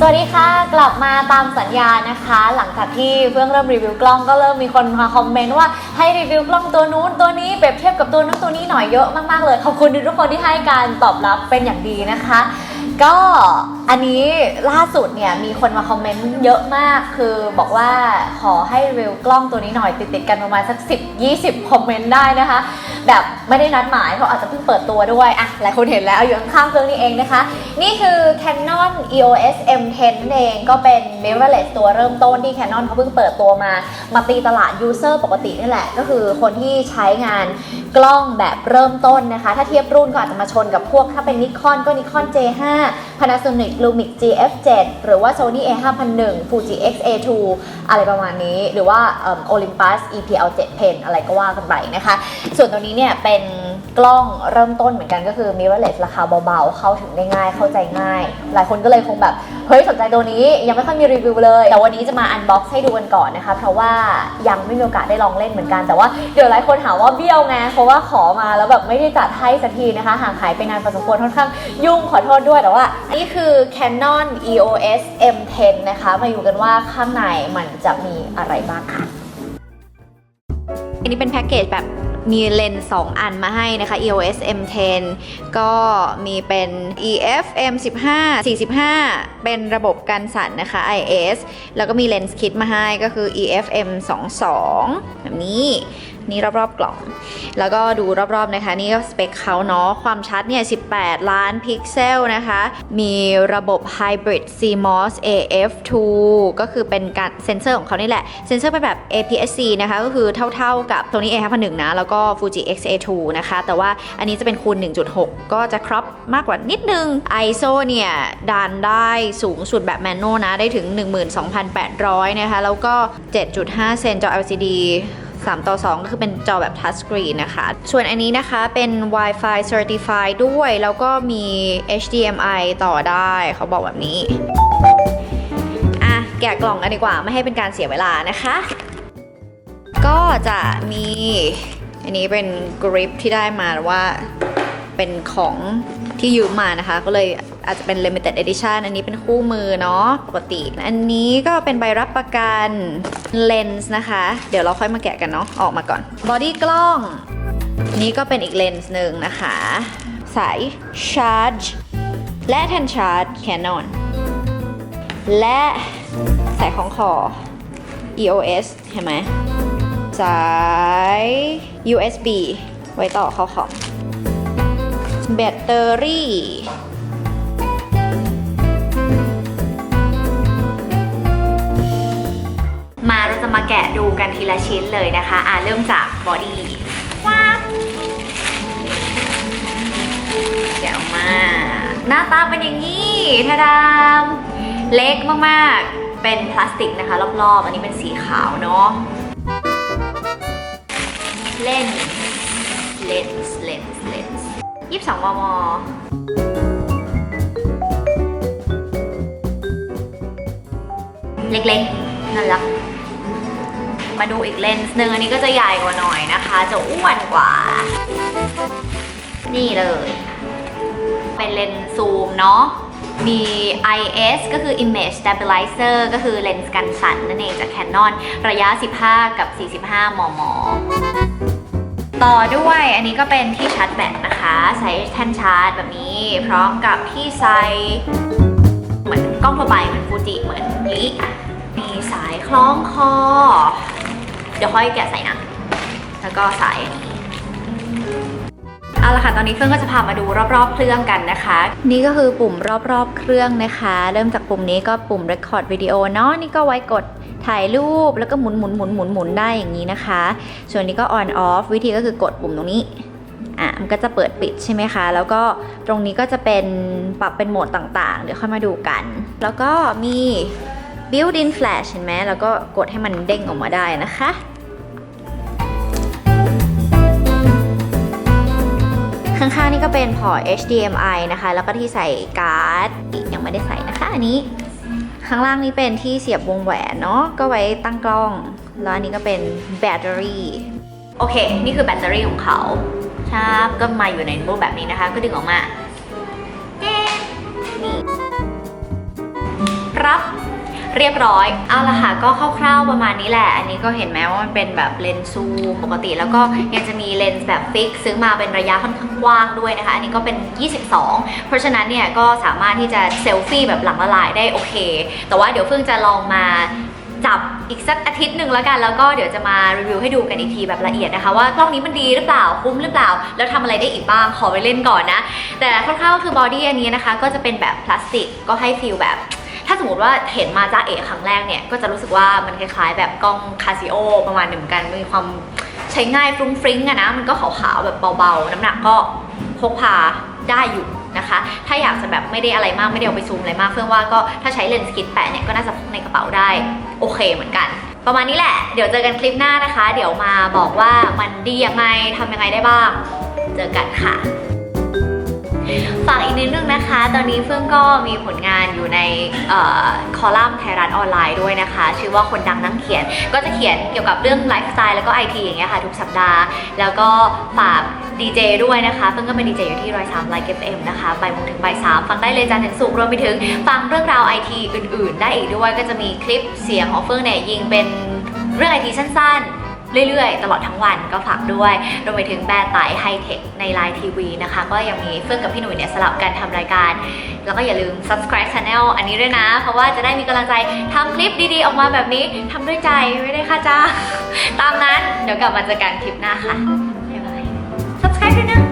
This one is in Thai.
สวัสดีค่ะ กลับมาตามสัญญานะคะ หลังจากที่เพิ่งเริ่มรีวิวกล้องก็เริ่มมีคนมาคอมเมนต์ว่าให้รีวิวกล้องตัวนู้นตัวนี้เปรียบเทียบกับตัวนู้นตัวนี้หน่อยเยอะมากๆเลยขอบคุณทุกคนที่ให้การตอบรับเป็นอย่างดีนะคะ ก็ อันนี้ล่าสุดเนี่ยมีคนมาคอมเมนต์เยอะมาก คือบอกว่าขอให้รีวิวกล้องตัวนี้หน่อยติดๆกันประมาณสัก 10 20 คอมเมนต์ได้นะคะ แบบไม่ได้นัดหมายเพราะอาจจะเพิ่งเปิดตัวด้วยอะหลายคนเห็นแล้วอยู่ข้างๆเครื่องนี้เองนะคะ นี่คือ Canon EOS M10 นั่นเองก็เป็น mirrorless ตัวเริ่มต้นที่ Canon เขาเพิ่งเปิดตัวมา มาตีตลาด user ปกตินี่แหละ ก็คือคนที่ใช้งานกล้องแบบเริ่มต้นนะคะ ถ้าเทียบรุ่นก็อาจจะมาชนกับพวกถ้าเป็น Nikon ก็ Nikon J5 Panasonic Lumix GF7 หรือว่า Sony A5001 Fuji X-A2 อะไรประมาณนี้ หรือว่า Olympus EPL7 Pen อะไรก็ว่ากันไปนะคะ ส่วนตัวนี้เนี่ยเป็น กล้องเริ่มต้นเหมือนกันก็คือ mirrorless ราคาเบาๆ เข้าถึงได้ง่ายเข้าใจง่าย หลายคนก็เลยคงแบบ เฮ้ย สนใจตัวนี้ยังไม่ค่อยมีรีวิวเลย แต่วันนี้จะมาอันบ็อกซ์ให้ดูกันก่อนนะคะ เพราะว่ายังไม่มีโอกาสได้ลองเล่นเหมือนกัน แต่ว่าเดี๋ยวหลายคนหาว่าเบี้ยวไงเพราะว่าขอมาแล้วแบบไม่ได้จัดให้สักทีนะคะ ห่างหายไปนานพอสมควรค่อนข้างยุ่งขอโทษด้วยแต่ว่านนี้คือ Canon EOS M10 นะคะ มาอยู่กันว่าข้างในมันจะมีอะไรบ้างค่ะอันนี้เป็นแพ็กเกจแบบ มีเลนส์2อันมาให้นะคะ EOS M10 ก็มีเป็น EF M15 45 เป็นระบบกันสั่นนะคะ IS แล้วก็มีเลนส์คิดมาให้ก็คือ EF M22 แบบนี้ นี่รอบๆกล่อง แล้วก็ดูรอบๆนะคะ นี่ก็สเปคเขาเนาะ ความชัดเนี่ย 18 ล้านพิกเซลนะคะ มีระบบ Hybrid CMOS AF2 ก็คือเป็นการเซนเซอร์ของเขานี่แหละ เซนเซอร์เป็นแบบ APS-C นะคะ ก็คือเท่าๆกับ Sony A51 นะ แล้วก็ Fuji X-A2 นะคะ แต่ว่าอันนี้จะเป็นคูณ 1.6 ก็จะครอปมากกว่านิดนึง ISO เนี่ยดันได้สูงสุดแบบแมนนวลนะ ได้ถึง 12,800 นะคะ แล้วก็ 7.5 เซนจอ LCD 3 ต่อ 2 ก็คือเป็นจอแบบทัชสกรีนนะคะ ส่วนอันนี้นะคะเป็น Wi-Fi Certified ด้วย แล้วก็มี HDMI ต่อได้เขาบอกแบบนี้ อะ แกะกล่องกันดีกว่า ไม่ให้เป็นการเสียเวลานะคะ ก็จะมี อันนี้เป็นกริปที่ได้มาว่าเป็นของที่ยืมมานะคะ ก็เลย อาจจะเป็น limited edition อันนี้เป็นคู่มือเนาะปกติ อันนี้ก็เป็นใบรับประกันเลนส์นะคะ เดี๋ยวเราค่อยมาแกะกันเนาะออกมาก่อนบอดี้กล้อง นี่ก็เป็นอีกเลนส์หนึ่งนะคะ สายชาร์จและแทนชาร์จ Canon และสายของคอ EOS เห็นไหมสาย USB ไว้ต่อเข้าคอมแบตเตอรี่ มาเราจะมาแกะดูกันทีละชิ้นเลยนะคะอ่าเริ่มจากบอดี้ว้าวแกะออกมา หน้าตาเป็นอย่างนี้ทาดามเล็กมากๆ เป็นพลาสติกนะคะ รอบๆ อันนี้เป็นสีขาวเนาะเล่นเลนส์เลนส์เลนส์ยี่สิบสองมมเล็กๆน่ารัก มาดูอีกเลนส์หนึ่งอันนี้ก็จะใหญ่กว่าหน่อยนะคะ จะอ้วนกว่า นี่เลย เป็นเลนส์ซูมเนาะมี IS ก็คือ Image Stabilizer ก็คือเลนส์กันสั่นนั่นเองจาก Canon ระยะ 15 กับ 45 มม ต่อด้วยอันนี้ก็เป็นที่ชาร์จแบตนะคะใช้แท่นชาร์จแบบนี้ พร้อมกับที่ใส่เหมือนกล้องทั่วไปเหมือนฟูจิเหมือนนี้มีสายคล้องคอ เดี๋ยวค่อยแกะใส่นะ แล้วก็สายเอาละค่ะ ตอนนี้เฟื่องก็จะพามาดูรอบๆ เครื่องกันนะคะ นี่ก็คือปุ่มรอบๆ เครื่องนะคะ เริ่มจากปุ่มนี้ก็ปุ่ม record video เนาะ นี่ก็ไว้กดถ่ายรูป แล้วก็หมุนหมุนหมุนหมุนหมุนได้อย่างนี้นะคะ ส่วนนี้ก็ on off วิธีก็คือกดปุ่มตรงนี้ อะ มันก็จะเปิดปิดใช่ไหมคะ แล้วก็ตรงนี้ก็จะเป็นปรับเป็นโหมดต่างๆ เดี๋ยวค่อยมาดูกัน แล้วก็มี built in flash เห็นไหมแล้วก็กดให้มันเด้งออกมาได้นะคะ ข้างๆนี่ก็เป็นพอร์ต HDMI นะคะ แล้วก็ที่ใส่การ์ดยังไม่ได้ใส่นะคะอันนี้ ข้างล่างนี้เป็นที่เสียบวงแหวนเนาะก็ไว้ตั้งกล้อง แล้วอันนี้ก็เป็นแบตเตอรี่ โอเค นี่คือแบตเตอรี่ของเขาครับก็มาอยู่ในรูปแบบนี้นะคะ ก็ดึงออกมาเอ๊ะนี่รับ เรียบร้อย เอาละค่ะก็คร่าวๆประมาณนี้แหละ อันนี้ก็เห็นไหมว่ามันเป็นแบบเลนส์ซูมปกติ แล้วก็ยังจะมีเลนส์แบบฟิกซื้อมาเป็นระยะค่อนข้างกว้างด้วยนะคะ อันนี้ก็เป็น 22 เพราะฉะนั้นเนี่ยก็สามารถที่จะเซลฟี่แบบหลังละลายได้โอเค แต่ว่าเดี๋ยวเพิ่งจะลองมาจับอีกสักอาทิตย์หนึ่งแล้วกันแล้วก็เดี๋ยวจะมารีวิวให้ดูกันอีกทีแบบละเอียดนะคะ ว่ากล้องนี้มันดีหรือเปล่าคุ้มหรือเปล่า แล้วทำอะไรได้อีกบ้างขอไปเล่นก่อนนะ แต่คร่าวๆก็คือบอดี้อันนี้นะคะ ก็จะเป็นแบบพลาสติกก็ให้ฟีลแบบ ถ้าสมมติว่าเห็นมาจ้าเอ๋ครั้งแรกเนี่ย ก็จะรู้สึกว่ามันคล้ายๆ แบบกล้องคาซิโอประมาณหนึ่งเหมือนกัน มีความใช้ง่ายฟรุ้งฟริ้งอะนะ มันก็ขาวๆแบบเบาๆ น้ำหนักก็พกพาได้อยู่นะคะ ถ้าอยากจะแบบไม่ได้อะไรมากไม่ได้เอาไปซูมอะไรมากเฟื่องว่าก็ถ้าใช้เลนส์คิดแปะเนี่ยก็น่าจะพกในกระเป๋าได้โอเคเหมือนกัน ประมาณนี้แหละ เดี๋ยวเจอกันคลิปหน้านะคะ เดี๋ยวมาบอกว่ามันดียังไงทำยังไงได้บ้าง เจอกันค่ะ ฝากอีกนิดนึงนะคะ ตอนนี้เฟื่องก็มีผลงานอยู่ในออคอลัมน์ไทยรัฐออนไลน์ด้วยนะคะ ชื่อว่าคนดังนั่งเขียน ก็จะเขียนเกี่ยวกับเรื่องไลฟ์สไตล์แล้วก็ไอทีอย่างเงี้ยค่ะทุกสัปดาห์ แล้วก็ฝากดีเจด้วยนะคะเฟื่องก็เป็นดีเจอยู่ที่ร้อยสามไลค์เอฟเอ็มนะคะบ่ายโมงถึงบ่ายสามฟังได้เลยจันทร์ถึงศุกร์รวมไปถึง ฟังเรื่องราวไอทีอื่น ๆ ได้อีกด้วย ก็จะมีคลิปเสียงของเฟื่องเนี่ยยิงเป็นเรื่องไอทีสั้น ๆ เรื่อยๆ ตลอดทั้งวันก็ฝากด้วยรวมไปถึงแบรนด์ไตไฮเทคในไลน์ทีวีนะคะ ก็ยังมีเฟื่องกับพี่หนุ่ยเนี่ยสลับกันทำรายการ แล้วก็อย่าลืม subscribe channel อันนี้ด้วยนะ เพราะว่าจะได้มีกำลังใจทำคลิปดีๆ ออกมาแบบนี้ทำด้วยใจไม่ได้ค่าจ้างตามนั้นเดี๋ยวกลับมาเจอกันคลิปหน้าค่ะบ๊ายบาย subscribe ด้วยนะ